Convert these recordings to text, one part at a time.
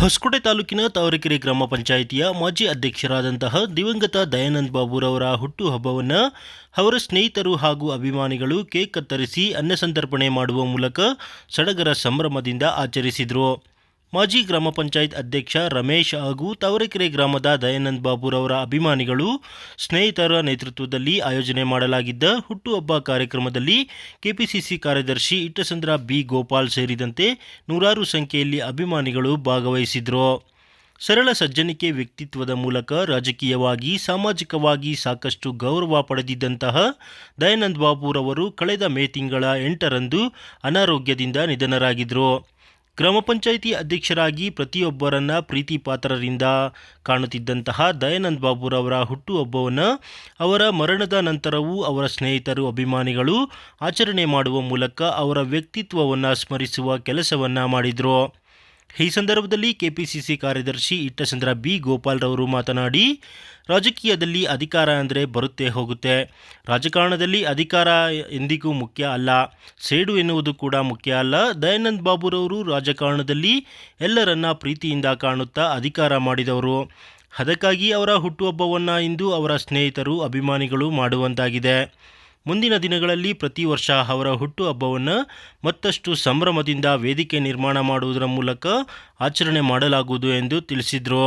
ಹೊಸಕೋಟೆ ತಾಲೂಕಿನ ತಾವರೆಕೆರೆ ಗ್ರಾಮ ಪಂಚಾಯಿತಿಯ ಮಾಜಿ ಅಧ್ಯಕ್ಷರಾದಂತಹ ದಿವಂಗತ ದಯಾನಂದ್ ಬಾಬುರವರ ಹುಟ್ಟುಹಬ್ಬವನ್ನು ಅವರ ಸ್ನೇಹಿತರು ಹಾಗೂ ಅಭಿಮಾನಿಗಳು ಕೇಕ್ ಕತ್ತರಿಸಿ ಅನ್ನ ಸಂತರ್ಪಣೆ ಮಾಡುವ ಮೂಲಕ ಸಡಗರ ಸಂಭ್ರಮದಿಂದ ಆಚರಿಸಿದರು. ಮಾಜಿ ಗ್ರಾಮ ಪಂಚಾಯತ್ ಅಧ್ಯಕ್ಷ ರಮೇಶ್ ಹಾಗೂ ತಾವರೆಕೆರೆ ಗ್ರಾಮದ ದಯಾನಂದ್ ಬಾಬುರವರ ಅಭಿಮಾನಿಗಳು ಸ್ನೇಹಿತರ ನೇತೃತ್ವದಲ್ಲಿ ಆಯೋಜನೆ ಮಾಡಲಾಗಿದ್ದ ಹುಟ್ಟುಹಬ್ಬ ಕಾರ್ಯಕ್ರಮದಲ್ಲಿ ಕೆಪಿಸಿಸಿ ಕಾರ್ಯದರ್ಶಿ ಇಟ್ಟಸಂದ್ರ ಬಿ ಗೋಪಾಲ್ ಸೇರಿದಂತೆ ನೂರಾರು ಸಂಖ್ಯೆಯಲ್ಲಿ ಅಭಿಮಾನಿಗಳು ಭಾಗವಹಿಸಿದ್ರು. ಸರಳ ಸಜ್ಜನಿಕೆ ವ್ಯಕ್ತಿತ್ವದ ಮೂಲಕ ರಾಜಕೀಯವಾಗಿ, ಸಾಮಾಜಿಕವಾಗಿ ಸಾಕಷ್ಟು ಗೌರವ ಪಡೆದಿದ್ದಂತಹ ದಯಾನಂದ್ ಬಾಬುರವರು ಕಳೆದ ಮೇ ತಿಂಗಳ ಎಂಟರಂದು ಅನಾರೋಗ್ಯದಿಂದ ನಿಧನರಾಗಿದ್ದರು ಗ್ರಾಮ ಪಂಚಾಯಿತಿ ಅಧ್ಯಕ್ಷರಾಗಿ ಪ್ರತಿಯೊಬ್ಬರನ್ನ ಪ್ರೀತಿ ಪಾತ್ರರಿಂದ ಕಾಣುತ್ತಿದ್ದಂತಹ ದಯಾನಂದ್ ಬಾಬುರವರ ಹುಟ್ಟುಹಬ್ಬವನ್ನು, ಅವರ ಮರಣದ ನಂತರವೂ ಅವರ ಸ್ನೇಹಿತರು, ಅಭಿಮಾನಿಗಳು ಆಚರಣೆ ಮಾಡುವ ಮೂಲಕ ಅವರ ವ್ಯಕ್ತಿತ್ವವನ್ನು ಸ್ಮರಿಸುವ ಕೆಲಸವನ್ನು ಮಾಡಿದರು. ಈ ಸಂದರ್ಭದಲ್ಲಿ ಕೆಪಿಸಿಸಿ ಕಾರ್ಯದರ್ಶಿ ಇಟ್ಟಚಂದ್ರ ಬಿ. ಗೋಪಾಲ್ರವರು ಮಾತನಾಡಿ, ರಾಜಕೀಯದಲ್ಲಿ ಅಧಿಕಾರ ಅಂದರೆ ಬರುತ್ತೆ, ಹೋಗುತ್ತೆ. ರಾಜಕಾರಣದಲ್ಲಿ ಅಧಿಕಾರ ಎಂದಿಗೂ ಮುಖ್ಯ ಅಲ್ಲ. ಸೇಡು ಎನ್ನುವುದು ಕೂಡ ಮುಖ್ಯ ಅಲ್ಲ. ದಯಾನಂದ್ ಬಾಬುರವರು ರಾಜಕಾರಣದಲ್ಲಿ ಎಲ್ಲರನ್ನ ಪ್ರೀತಿಯಿಂದ ಕಾಣುತ್ತಾ ಅಧಿಕಾರ ಮಾಡಿದವರು. ಅದಕ್ಕಾಗಿ ಅವರ ಹುಟ್ಟುಹಬ್ಬವನ್ನು ಇಂದು ಅವರ ಸ್ನೇಹಿತರು, ಅಭಿಮಾನಿಗಳು ಮಾಡುವಂತಾಗಿದೆ. ಮುಂದಿನ ದಿನಗಳಲ್ಲಿ ಪ್ರತಿ ವರ್ಷ ಅವರ ಹುಟ್ಟುಹಬ್ಬವನ್ನು ಮತ್ತಷ್ಟು ಸಂಭ್ರಮದಿಂದ ವೇದಿಕೆ ನಿರ್ಮಾಣ ಮಾಡುವುದರ ಮೂಲಕ ಆಚರಣೆ ಮಾಡಲಾಗುವುದು ಎಂದು ತಿಳಿಸಿದರು.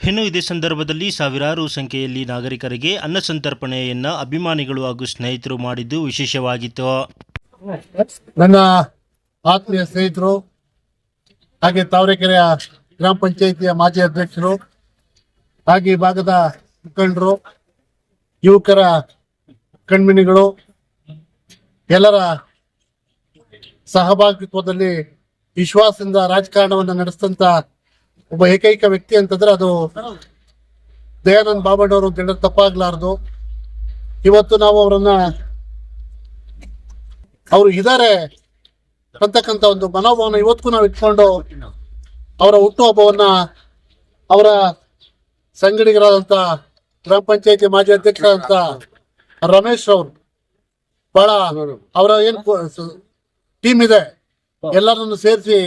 ಇನ್ನು ಇದೇ ಸಂದರ್ಭದಲ್ಲಿ ಸಾವಿರಾರು ಸಂಖ್ಯೆಯಲ್ಲಿ ನಾಗರಿಕರಿಗೆ ಅನ್ನ ಸಂತರ್ಪಣೆಯನ್ನು ಅಭಿಮಾನಿಗಳು ಹಾಗೂ ಸ್ನೇಹಿತರು ಮಾಡಿದ್ದು ವಿಶೇಷವಾಗಿತ್ತು. ನನ್ನ ಆತ್ಮೀಯ ಸ್ನೇಹಿತರು, ಹಾಗೆ ತಾವರೆಕೆರೆಯ ಗ್ರಾಮ ಪಂಚಾಯಿತಿಯ ಮಾಜಿ ಅಧ್ಯಕ್ಷರು, ಹಾಗೆ ಭಾಗದ ಮುಖಂಡರು, ಯುವಕರ ಕಣ್ಮಿನಿಗಳು, ಎಲ್ಲರ ಸಹಭಾಗಿತ್ವದಲ್ಲಿ ವಿಶ್ವಾಸದಿಂದ ರಾಜಕಾರಣವನ್ನು ನಡೆಸಿದಂತ ಒಬ್ಬ ಏಕೈಕ ವ್ಯಕ್ತಿ ಅಂತಂದ್ರೆ ಅದು ದಯಾನಂದ್ ಬಾಬಣ್ಣವರು ಅಂತ ಹೇಳಿದ್ರೆ ತಪ್ಪಾಗ್ಲಾರ್ದು. ಇವತ್ತು ನಾವು ಅವರನ್ನ ಅವರು ಇದ್ದಾರೆ ಅಂತಕ್ಕಂಥ ಒಂದು ಮನೋಭಾವನ ಇವತ್ತಿಗೂ ನಾವು ಇಟ್ಕೊಂಡು ಅವರ ಹುಟ್ಟುಹಬ್ಬವನ್ನ ಅವರ ಸಂಗಡಿಗರಾದಂತ ಗ್ರಾಮ ಪಂಚಾಯತಿ ಮಾಜಿ ಅಧ್ಯಕ್ಷರಾದಂತ ರಮೇಶ್ ಅವ್ರು, ಬಹಳ ಅವರ ಏನ್ ಟೀಮ್ ಇದೆ, ಎಲ್ಲರನ್ನು ಸೇರಿಸಿ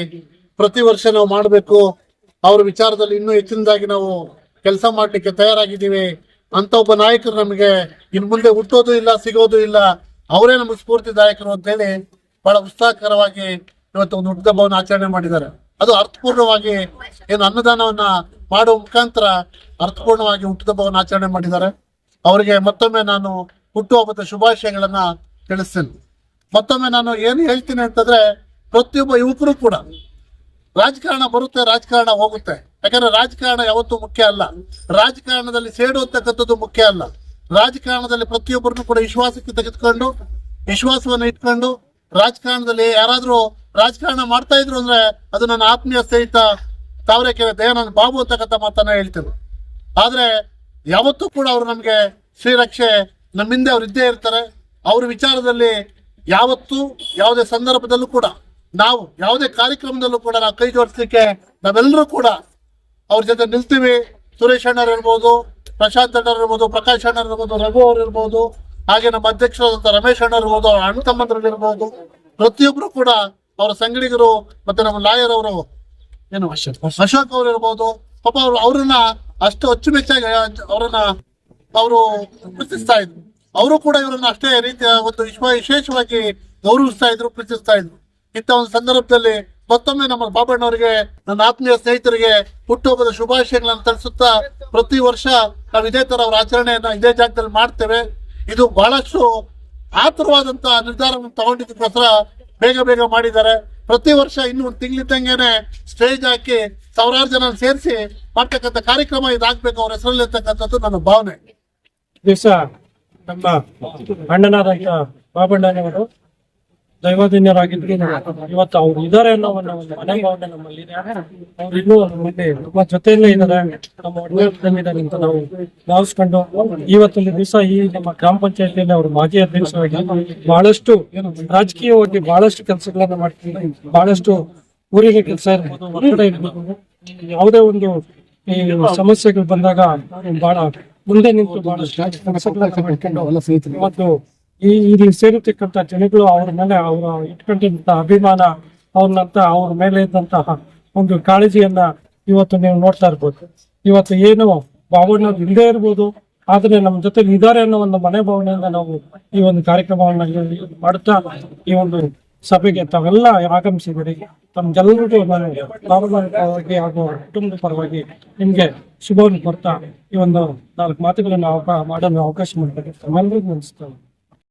ಪ್ರತಿ ವರ್ಷ ನಾವು ಮಾಡಬೇಕು. ಅವ್ರ ವಿಚಾರದಲ್ಲಿ ಇನ್ನೂ ಹೆಚ್ಚಿನದಾಗಿ ನಾವು ಕೆಲಸ ಮಾಡಲಿಕ್ಕೆ ತಯಾರಾಗಿದ್ದೀವಿ. ಅಂತ ಒಬ್ಬ ನಾಯಕರು ನಮಗೆ ಇನ್ ಮುಂದೆ ಹುಟ್ಟೋದು ಇಲ್ಲ, ಸಿಗೋದು ಇಲ್ಲ. ಅವರೇ ನಮಗೆ ಸ್ಫೂರ್ತಿದಾಯಕರು ಅಂತ ಹೇಳಿ ಬಹಳ ಉತ್ಸಾಹಕರವಾಗಿ ಇವತ್ತು ಒಂದು ಹುಟ್ಟುಹಬ್ಬವನ್ನು ಆಚರಣೆ ಮಾಡಿದ್ದಾರೆ. ಅದು ಅರ್ಥಪೂರ್ಣವಾಗಿ ಏನು ಅನ್ನದಾನವನ್ನ ಮಾಡುವ ಮುಖಾಂತರ ಅರ್ಥಪೂರ್ಣವಾಗಿ ಭವನ ಆಚರಣೆ ಮಾಡಿದ್ದಾರೆ. ಅವರಿಗೆ ಮತ್ತೊಮ್ಮೆ ನಾನು ಹುಟ್ಟುಹಬ್ಬದ ಶುಭಾಶಯಗಳನ್ನ ತಿಳಿಸ್ತೇನೆ. ಮತ್ತೊಮ್ಮೆ ನಾನು ಏನು ಹೇಳ್ತೀನಿ ಅಂತಂದ್ರೆ, ಪ್ರತಿಯೊಬ್ಬ ಯುವಕರು ಕೂಡ ರಾಜಕಾರಣ ಬರುತ್ತೆ, ರಾಜಕಾರಣ ಹೋಗುತ್ತೆ. ಯಾಕಂದ್ರೆ ರಾಜಕಾರಣ ಯಾವತ್ತೂ ಮುಖ್ಯ ಅಲ್ಲ. ರಾಜಕಾರಣದಲ್ಲಿ ಸೇಡು ಅಂತಕ್ಕಂಥದ್ದು ಮುಖ್ಯ ಅಲ್ಲ. ರಾಜಕಾರಣದಲ್ಲಿ ಪ್ರತಿಯೊಬ್ಬರನ್ನು ಕೂಡ ವಿಶ್ವಾಸಕ್ಕೆ ತೆಗೆದುಕೊಂಡು, ವಿಶ್ವಾಸವನ್ನು ಇಟ್ಕೊಂಡು, ರಾಜಕಾರಣದಲ್ಲಿ ಯಾರಾದ್ರೂ ರಾಜಕಾರಣ ಮಾಡ್ತಾ ಇದ್ರು ಅಂದ್ರೆ ಅದು ನನ್ನ ಆತ್ಮೀಯ ಸ್ನೇಹಿತ ತಾವರೆಕೆರೆ ದಯಾನಂದ್ ಬಾಬು ಅಂತಕ್ಕಂಥ ಮಾತನ್ನ ಹೇಳ್ತೇನೆ. ಆದ್ರೆ ಯಾವತ್ತೂ ಕೂಡ ಅವರು ನಮಗೆ ಶ್ರೀರಕ್ಷೆ ನಮ್ಮಿಂದ ಅವ್ರು ಇದ್ದೇ ಇರ್ತಾರೆ. ಅವ್ರ ವಿಚಾರದಲ್ಲಿ ಯಾವತ್ತೂ ಯಾವುದೇ ಸಂದರ್ಭದಲ್ಲೂ ಕೂಡ ನಾವು ಯಾವುದೇ ಕಾರ್ಯಕ್ರಮದಲ್ಲೂ ಕೂಡ ನಾವು ಕೈ ಜೋಡಿಸ್ಲಿಕ್ಕೆ ನಾವೆಲ್ಲರೂ ಕೂಡ ಅವ್ರ ಜೊತೆ ನಿಲ್ತೀವಿ. ಸುರೇಶ್ ಅಣ್ಣರ್ ಇರ್ಬೋದು, ಪ್ರಶಾಂತ್ ಅಣ್ಣರ್ ಇರ್ಬೋದು, ಪ್ರಕಾಶ್ ಅಣ್ಣರ್ ಇರ್ಬೋದು, ರಘು ಅವ್ರು ಇರ್ಬೋದು, ಹಾಗೆ ನಮ್ಮ ಅಧ್ಯಕ್ಷರಾದಂಥ ರಮೇಶ್ ಅಣ್ಣ ಇರ್ಬೋದು, ಅವ್ರ ಅಣ್ಣ ತಮ್ಮಂದ್ರಲ್ಲಿ ಇರ್ಬೋದು. ಪ್ರತಿಯೊಬ್ರು ಕೂಡ ಅವರ ಸಂಗಡಿಗರು ಮತ್ತೆ ನಮ್ಮ ಲಾಯರ್ ಅವರು ಏನು ಅಶೋಕ್ ಅವ್ರು ಇರ್ಬೋದು. ಪಾಪ ಅವ್ರು ಅವ್ರನ್ನ ಅಷ್ಟು ಅಚ್ಚುಮೆಚ್ಚಾಗಿ ಅವರನ್ನ ಅವರು ಪ್ರೀತಿಸ್ತಾ ಇದ್ರು. ಅವರು ಕೂಡ ಇವರನ್ನ ಅಷ್ಟೇ ರೀತಿಯ ಒಂದು ವಿಶ್ವ, ವಿಶೇಷವಾಗಿ ಗೌರವಿಸ್ತಾ ಇದ್ರು, ಪ್ರೀತಿಸ್ತಾ ಇದ್ರು. ಇಂಥ ಒಂದು ಸಂದರ್ಭದಲ್ಲಿ ಮತ್ತೊಮ್ಮೆ ನಮ್ಮ ಬಾಬಣ್ಣವರಿಗೆ, ನನ್ನ ಆತ್ಮೀಯ ಸ್ನೇಹಿತರಿಗೆ ಹುಟ್ಟುಹಬ್ಬದ ಶುಭಾಶಯಗಳನ್ನು ತರಿಸುತ್ತಾ ಪ್ರತಿ ವರ್ಷ ನಾವು ಇದೇ ತರ ಅವರ ಆಚರಣೆಯನ್ನ ಇದೇ ಜಾಗದಲ್ಲಿ ಮಾಡ್ತೇವೆ. ಇದು ಬಹಳಷ್ಟು ಆತುರವಾದಂತ ನಿರ್ಧಾರವನ್ನು ತಗೊಂಡಿದ್ದಕ್ಕೋಸ್ಕರ ಬೇಗ ಬೇಗ ಮಾಡಿದ್ದಾರೆ. ಪ್ರತಿ ವರ್ಷ ಇನ್ನು ಒಂದು ತಿಂಗಳಿದ್ದಂಗೆನೆ ಸ್ಟೇಜ್ ಹಾಕಿ ಸಾವಿರಾರು ಜನ ಸೇರಿಸಿ ಮಾಡ್ತಕ್ಕಂಥ ಕಾರ್ಯಕ್ರಮ ಇದಾಗ್ಬೇಕು ಅವ್ರ ಹೆಸರಲ್ಲಿ ಇರ್ತಕ್ಕಂಥದ್ದು ನನ್ನ ಭಾವನೆ. ದಿವಸ ನಮ್ಮ ಅಣ್ಣನಾದಂತ ಬಾಬಣ್ಣನವರು ದೈವದಿನ್ಯರಾಗಿದ್ರು ಇವತ್ತು ಅವ್ರು ಇದಾರೆ ಅನ್ನೋ ಒಂದು ಮನೋಭಾವನೆ ನಮ್ಮಲ್ಲಿ ಅವ್ರು ಇನ್ನೂ ನಮ್ಮಲ್ಲಿ ನಮ್ಮ ಜೊತೆಯಲ್ಲೇ ಇದ್ದಾರೆ. ನಮ್ಮ ಒಡನಾಟದಲ್ಲಿದ್ದಾರೆ ಅಂತ ನಾವು ಭಾವಿಸ್ಕೊಂಡು ಇವತ್ತೊಂದು ದಿವಸ ಈ ನಮ್ಮ ಗ್ರಾಮ ಪಂಚಾಯತಿಯಲ್ಲಿ ಅವರು ಮಾಜಿ ಅಧ್ಯಕ್ಷರಾಗಿ ಬಹಳಷ್ಟು ರಾಜಕೀಯವಾಗಿ ಬಹಳಷ್ಟು ಕೆಲಸಗಳನ್ನ ಮಾಡ್ತೀವಿ ಬಹಳಷ್ಟು ಊರಿಗೆ ಕೆಲಸ ಇರ್ಬೋದು. ಯಾವುದೇ ಒಂದು ಈ ಸಮಸ್ಯೆಗಳು ಬಂದಾಗ ಬಹಳ ಮುಂದೆ ನಿಂತು ಬಹಳಷ್ಟು ಮತ್ತು ಈ ಇಲ್ಲಿ ಸೇರಿರ್ತಕ್ಕಂಥ ಜನಗಳು ಅವ್ರ ಮೇಲೆ ಅವರ ಇಟ್ಕೊಂಡಿದ್ದಂತ ಅಭಿಮಾನ ಅವ್ರನ್ನಂತ ಅವ್ರ ಮೇಲೆ ಇದ್ದಂತಹ ಒಂದು ಕಾಳಜಿಯನ್ನ ಇವತ್ತು ನೀವು ನೋಡ್ತಾ ಇರ್ಬೋದು. ಇವತ್ತು ಏನು ಭಾವನೆ ಇಲ್ಲದೆ ಇರ್ಬೋದು. ಆದ್ರೆ ನಮ್ಮ ಜೊತೆ ಇದ್ದಾರೆ ಅನ್ನೋ ಒಂದು ಮನೆ ಭಾವನೆಯಿಂದ ನಾವು ಈ ಒಂದು ಕಾರ್ಯಕ್ರಮವನ್ನ ಮಾಡುತ್ತಾ ಈ ಒಂದು ಸಭೆಗೆ ತಾವೆಲ್ಲ ಆಗಮಿಸಿದ್ದೀರಿ ತಮ್ಗೆಲ್ಲರಿಗೂ ನಾನು ಪರವಾಗಿ ಹಾಗೂ ಕುಟುಂಬದ ಪರವಾಗಿ ನಿಮ್ಗೆ ಶುಭವನ್ನು ಕೊಡ್ತಾ ಈ ಒಂದು ನಾಲ್ಕು ಮಾತುಗಳನ್ನು ಮಾಡಲು ಅವಕಾಶ ಮಾಡಿದ್ದಾರೆ ತಮ್ಮೆಲ್ಲರಿಗೂ